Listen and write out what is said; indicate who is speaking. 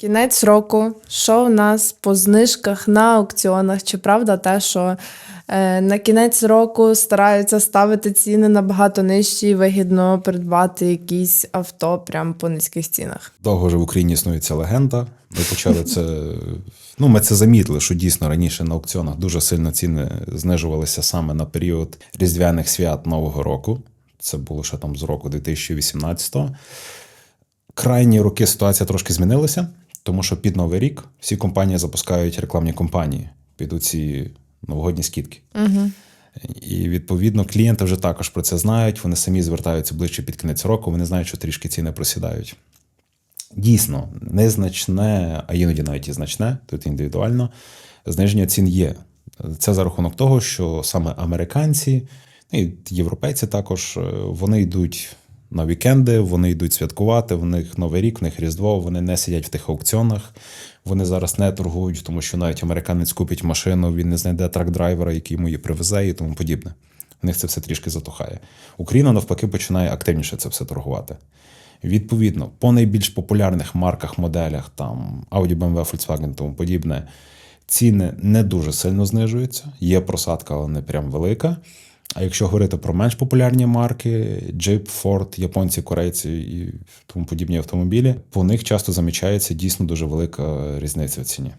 Speaker 1: Кінець року, що у нас по знижках на аукціонах? Чи правда те, що е, на кінець року стараються ставити ціни набагато нижчі і вигідно придбати якісь авто прямо по низьких цінах?
Speaker 2: Довго вже в Україні існує ця легенда. Ми почали це. Ну, ми це замітили, що дійсно раніше на аукціонах дуже сильно ціни знижувалися саме на період різдвяних свят Нового року. Це було ще там з року 2018-го. Крайні роки ситуація трошки змінилася, тому що під Новий рік всі компанії запускають рекламні кампанії під оці новогодні скидки.
Speaker 1: Угу.
Speaker 2: І відповідно клієнти вже також про це знають. Вони самі звертаються ближче під кінець року. Вони знають, що трішки ціни просідають. Дійсно, незначне, а іноді навіть і значне, тут індивідуально, зниження цін є. Це за рахунок того, що саме американці, ну і європейці також, е, вони йдуть на вікенди, вони йдуть святкувати, в них Новий рік, в них Різдво, вони не сидять в тих аукціонах. Вони зараз не торгують, тому що навіть американець купить машину, він не знайде трак-драйвера, який йому її привезе і тому подібне. В них це все трішки затухає. Україна навпаки починає активніше це все торгувати. Відповідно, по найбільш популярних марках, моделях, там Audi, BMW, Volkswagen, тому подібне, ціни не дуже сильно знижуються. Є просадка, але не прям велика. А якщо говорити про менш популярні марки, Jeep, Ford, японці, корейці і тому подібні автомобілі, по них часто замічається дійсно дуже велика різниця в ціні.